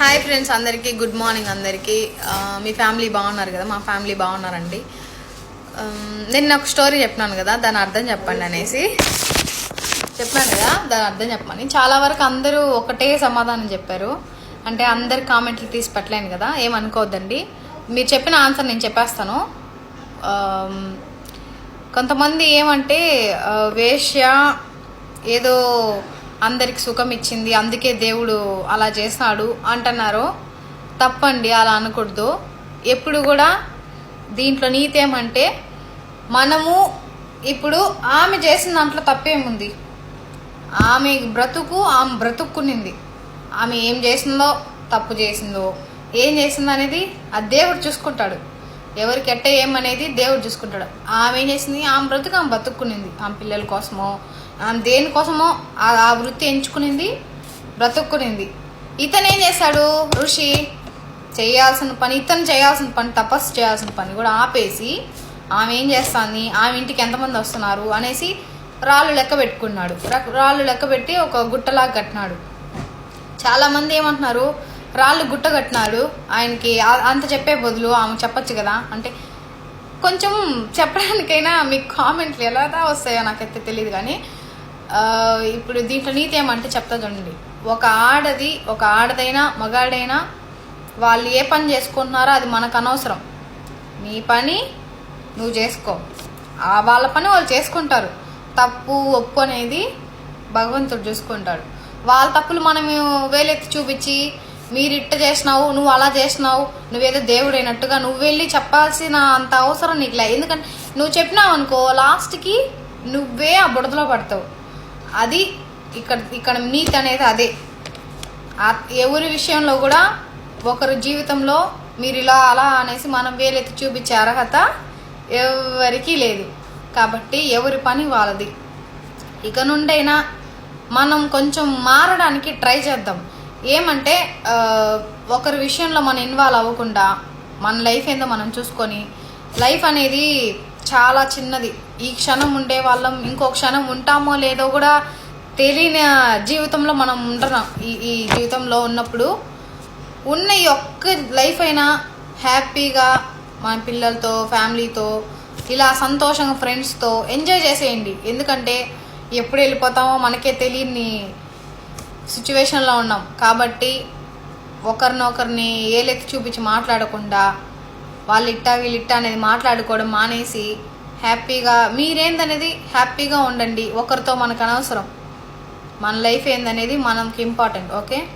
Hi friends అందరికీ good morning అందరికీ. మీ ఫ్యామిలీ బాగున్నారు కదా? మా ఫ్యామిలీ బాగున్నారండి. నేను నాకు స్టోరీ చెప్పినాను కదా దాని అర్థం చెప్పండి అనేసి. చెప్పాను కదా దాని అర్థం చెప్పమని. చాలా వరకు అందరూ ఒకటే సమాధానం చెప్పారు. అంటే అందరి కామెంట్లు తీసి పెట్టలేను కదా ఏమనుకోవద్దండి. మీరు చెప్పిన ఆన్సర్ నేను చెప్పేస్తాను. కొంతమంది ఏమంటే వేష్య వేశ్య ఏదో అందరికి సుఖం ఇచ్చింది అందుకే దేవుడు అలా చేస్తాడు అంటున్నారో. తప్పండి అలా అనకూడదు. ఎప్పుడు కూడా దీంట్లో నీతి ఏమంటే మనము ఇప్పుడు ఆమె చేసిన దాంట్లో తప్పేముంది? ఆమె బ్రతుకు ఆమె బ్రతుక్కునింది. ఆమె ఏం చేసిందో తప్పు చేసిందో ఏం చేసిందో అనేది ఆ దేవుడు చూసుకుంటాడు. ఎవరికి ఎట్ట ఏమనేది దేవుడు చూసుకుంటాడు. ఆమె ఏం చేసింది? ఆమె బ్రతుకు ఆమె బతుక్కునింది ఆమె పిల్లల కోసమో ఆమె దేనికోసమో ఆ ఆ వృత్తి ఎంచుకునింది బ్రతుక్కునింది. ఇతను ఏం చేశాడు? ఋషి చేయాల్సిన పని ఇతను చేయాల్సిన పని తపస్సు చేయాల్సిన పని కూడా ఆపేసి ఆమె ఏం చేస్తుంది? ఆమె ఇంటికి ఎంతమంది వస్తున్నారు? అనేసి రాళ్ళు లెక్క పెట్టుకున్నాడు. రాళ్ళు లెక్క పెట్టి ఒక గుట్టలాగా కట్టినాడు. చాలామంది ఏమంటున్నారు? రాళ్ళు గుట్ట కట్టినాడు. ఆయనకి అంత చెప్పే బదులు ఆమె చెప్పొచ్చు కదా. అంటే కొంచెం చెప్పడానికైనా మీకు కామెంట్లు ఎలా వస్తాయో నాకైతే తెలియదు కానీ ఇప్పుడు దీంట్లో నీతి ఏమంటే చెప్తా చూడండి. ఒక ఆడది ఒక ఆడదైనా మగాడైనా వాళ్ళు ఏ పని చేసుకుంటున్నారో అది మనకు అనవసరం. నీ పని నువ్వు చేసుకో. ఆ వాళ్ళ పని వాళ్ళు చేసుకుంటారు. తప్పు ఒప్పు అనేది భగవంతుడు చూసుకుంటాడు. వాళ్ళ తప్పులు మనం వేలెత్తి చూపించి మీరు ఇట్ట చేసినావు నువ్వు అలా చేసినావు నువ్వేదో దేవుడైనట్టుగా నువ్వు వెళ్ళి చెప్పాల్సిన అంత అవసరం నీకు లేదు ఎందుకంటే నువ్వు చెప్పినావు అనుకో లాస్ట్కి నువ్వే ఆ బుడదలో పడతావు. అది ఇక్కడ ఇక్కడ నీతి అనేది అదే. ఎవరి విషయంలో కూడా ఒకరి జీవితంలో మీరు ఇలా అలా అనేసి మనం వేలెత్తి చూపించే అర్హత ఎవరికీ లేదు. కాబట్టి ఎవరి పని వాళ్ళది. ఇక నుండైనా మనం కొంచెం మారడానికి ట్రై చేద్దాం. ఏమంటే ఒకరి విషయంలో మనం ఇన్వాల్వ్ అవ్వకుండా మన లైఫ్ ఏందో మనం చూసుకొని లైఫ్ అనేది చాలా చిన్నది. ఈ క్షణం ఉండే వాళ్ళం ఇంకో క్షణం ఉంటామో లేదో కూడా తెలియని జీవితంలో మనం ఉంటున్నాం. ఈ ఈ జీవితంలో ఉన్నప్పుడు ఉన్న ఈ ఒక్క లైఫ్ అయినా హ్యాపీగా మన పిల్లలతో ఫ్యామిలీతో ఇలా సంతోషంగా ఫ్రెండ్స్తో ఎంజాయ్ చేసేయండి. ఎందుకంటే ఎప్పుడు వెళ్ళిపోతామో మనకే తెలియని సిచ్యువేషన్లో ఉన్నాం. కాబట్టి ఒకరినొకరిని ఏలెత్తి చూపించి మాట్లాడకుండా వాళ్ళు ఇట్టా వీళ్ళు ఇట్టా అనేది మాట్లాడుకోవడం మానేసి హ్యాపీగా మీరేందనేది హ్యాపీగా ఉండండి. ఒకరితో మనకు అనవసరం. మన లైఫ్ ఏందనేది మనకి ఇంపార్టెంట్ ఓకే?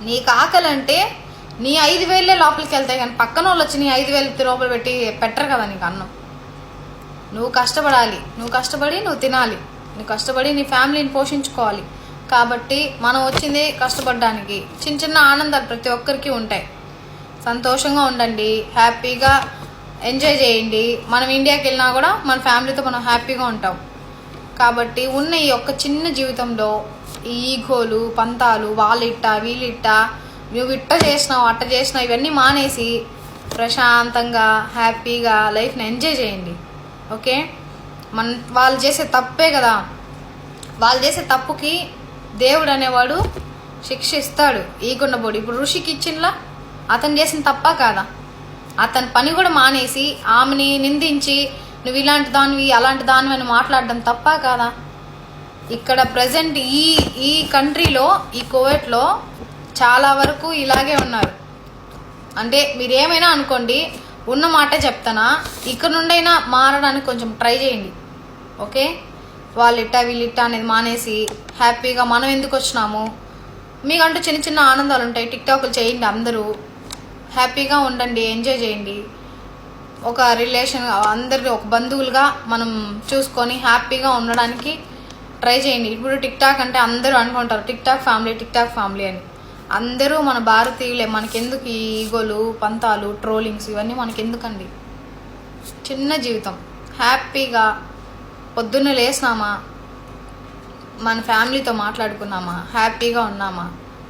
నీకు ఆకలి అంటే నీ ఐదు వేలే లోపలికి వెళ్తాయి కానీ పక్కన వాళ్ళు వచ్చి నీ ఐదు వేలు లోపల పెట్టి పెట్టరు కదా నీకు అన్నం. నువ్వు కష్టపడాలి. నువ్వు కష్టపడి నువ్వు తినాలి. నువ్వు కష్టపడి నీ ఫ్యామిలీని పోషించుకోవాలి. కాబట్టి మనం వచ్చింది కష్టపడడానికి. చిన్న చిన్న ఆనందాలు ప్రతి ఒక్కరికి ఉంటాయి. సంతోషంగా ఉండండి హ్యాపీగా ఎంజాయ్ చేయండి. మనం ఇండియాకి వెళ్ళినా కూడా మన ఫ్యామిలీతో మనం హ్యాపీగా ఉంటాం. కాబట్టి ఉన్న ఈ ఒక్క చిన్న జీవితంలో ఈ ఈగోలు పంతాలు వాళ్ళిట్ట వీళ్ళిట్ట నువ్వు ఇట్ట చేసినావు అట్ట చేసినావు ఇవన్నీ మానేసి ప్రశాంతంగా హ్యాపీగా లైఫ్ని ఎంజాయ్ చేయండి. ఓకే? మన వాళ్ళు చేసే తప్పే కదా. వాళ్ళు చేసే తప్పుకి దేవుడు అనేవాడు శిక్ష ఇస్తాడు ఈగుండబోడు ఇప్పుడు ఋషికి ఇచ్చినలా అతను చేసిన తప్ప కాదా? అతని పని కూడా మానేసి ఆమెని నిందించి నువ్వు ఇలాంటి దానివి అలాంటి దానివి అని మాట్లాడడం తప్ప కాదా? ఇక్కడ ప్రజెంట్ ఈ ఈ కంట్రీలో ఈ కోవిడ్లో చాలా వరకు ఇలాగే ఉన్నారు. అంటే మీరు ఏమైనా అనుకోండి ఉన్న మాట చెప్తానా? ఇక్కడ నుండైనా మారడానికి కొంచెం ట్రై చేయండి. ఓకే? వాళ్ళు ఇట్టా అనేది మానేసి హ్యాపీగా మనం ఎందుకు వచ్చినాము? మీకంటూ చిన్న చిన్న ఆనందాలు ఉంటాయి. టిక్టాక్లు చేయండి అందరూ. హ్యాపీగా ఉండండి ఎంజాయ్ చేయండి. ఒక రిలేషన్ అందరి ఒక బంధువులుగా మనం చూసుకొని హ్యాపీగా ఉండడానికి ట్రై చేయండి. ఇప్పుడు టిక్ టాక్ అంటే అందరూ అనుకుంటారు TikTok family TikTok family అని. అందరూ మన భారతీయులే మనకెందుకు ఈ ఈగోలు పంతాలు ట్రోలింగ్స్ ఇవన్నీ మనకెందుకండి? చిన్న జీవితం. హ్యాపీగా పొద్దున్నే లేసినామా? మన ఫ్యామిలీతో మాట్లాడుకున్నామా? హ్యాపీగా ఉన్నామా?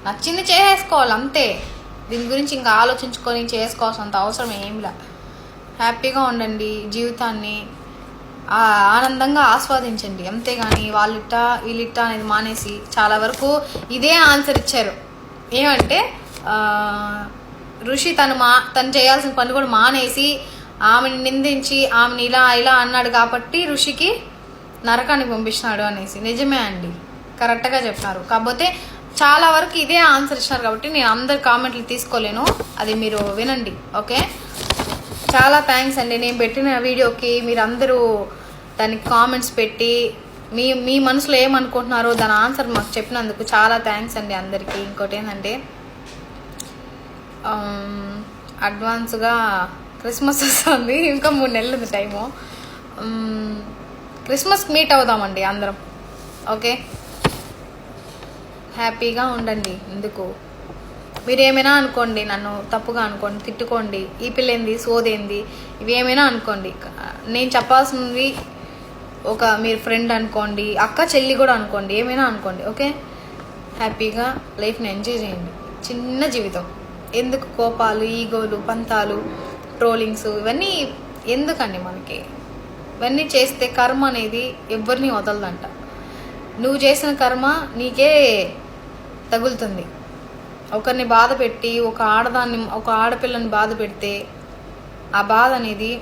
నచ్చింది చేసేసుకోవాలి అంతే. దీని గురించి ఇంకా ఆలోచించుకొని చేసుకోవాల్సినంత అవసరం ఏంలా హ్యాపీగా ఉండండి జీవితాన్ని ఆనందంగా ఆస్వాదించండి. అంతేగాని వాళ్ళిట్ట వీళ్ళిట్ట అనేది మానేసి చాలా వరకు ఇదే ఆన్సర్ ఇచ్చారు. ఏమంటే ఋషి తను మా తను చేయాల్సిన పని కూడా మానేసి ఆమెని నిందించి ఆమెని ఇలా ఇలా అన్నాడు కాబట్టి ఋషికి నరకానికి పంపించినాడు అనేసి. నిజమే అండి. కరెక్ట్గా చెప్పినారు. కాకపోతే చాలా వరకు ఇదే ఆన్సర్ ఇచ్చినారు కాబట్టి నేను అందరి కామెంట్లు తీసుకోలేను. అది మీరు వినండి ఓకే? చాలా థ్యాంక్స్ అండి. నేను పెట్టిన వీడియోకి మీరు అందరూ దానికి కామెంట్స్ పెట్టి మీ మీ మనసులో ఏమనుకుంటున్నారో దాని ఆన్సర్ మాకు చెప్పినందుకు చాలా థ్యాంక్స్ అండి అందరికీ. ఇంకోటి ఏంటంటే అడ్వాన్స్గా క్రిస్మస్ వస్తుంది. ఇంకా మూడు నెలలు ఉంది టైము. క్రిస్మస్కి మీట్ అవుదామండి అందరం. ఓకే? హ్యాపీగా ఉండండి. ఎందుకు? మీరు ఏమైనా అనుకోండి నన్ను తప్పుగా అనుకోండి తిట్టుకోండి ఈ పిల్లేంది సోదేంది ఇవి ఏమైనా అనుకోండి నేను చెప్పాల్సింది ఒక మీరు ఫ్రెండ్ అనుకోండి అక్క చెల్లి కూడా అనుకోండి ఏమైనా అనుకోండి ఓకే? హ్యాపీగా లైఫ్ని ఎంజాయ్ చేయండి. చిన్న జీవితం. ఎందుకు కోపాలు ఈగోలు పంతాలు ట్రోలింగ్స్ ఇవన్నీ ఎందుకండి మనకి? ఇవన్నీ చేస్తే కర్మ అనేది ఎవరిని వదలదంట. నువ్వు చేసిన కర్మ నీకే తగులుతుంది. ఒకరిని బాధ పెట్టి ఒక ఆడదాన్ని ఒక ఆడపిల్లని బాధ పెడితే ఆ బాధ అనేది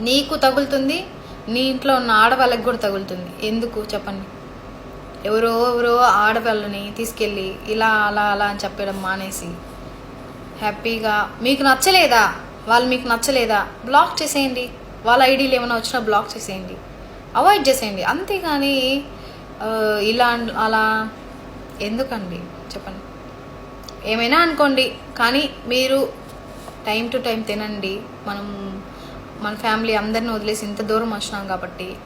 నీకు తగులుతుంది నీ ఇంట్లో ఉన్న ఆడవాళ్ళకి కూడా తగులుతుంది. ఎందుకు చెప్పండి? ఎవరో ఎవరో ఆడపిల్లని తీసుకెళ్ళి ఇలా అలా అలా అని చెప్పడం మానేసి హ్యాపీగా మీకు నచ్చలేదా? వాళ్ళు మీకు నచ్చలేదా? బ్లాక్ చేసేయండి. వాళ్ళ ఐడీలు ఏమైనా వచ్చినా బ్లాక్ చేసేయండి. అవాయిడ్ చేసేయండి. అంతేగాని ఇలా అలా ఎందుకండి? చెప్పండి. ఏమైనా అనుకోండి. కానీ మీరు టైం టు టైం తినండి. మనం మన ఫ్యామిలీ అందరిని వదిలేసి ఇంత దూరం వచ్చినాం కాబట్టి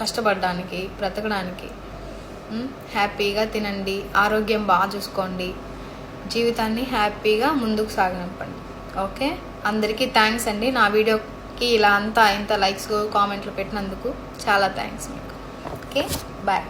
కష్టపడడానికి బ్రతకడానికి హ్యాపీగా తినండి. ఆరోగ్యం బాగా చూసుకోండి. జీవితాన్ని హ్యాపీగా ముందుకు సాగనివ్వండి. ఓకే? అందరికీ థ్యాంక్స్ అండి. నా వీడియో కి ఇలా అంతా ఇంత లైక్స్ కామెంట్లు పెట్టినందుకు చాలా థ్యాంక్స్ మీకు. Okay bye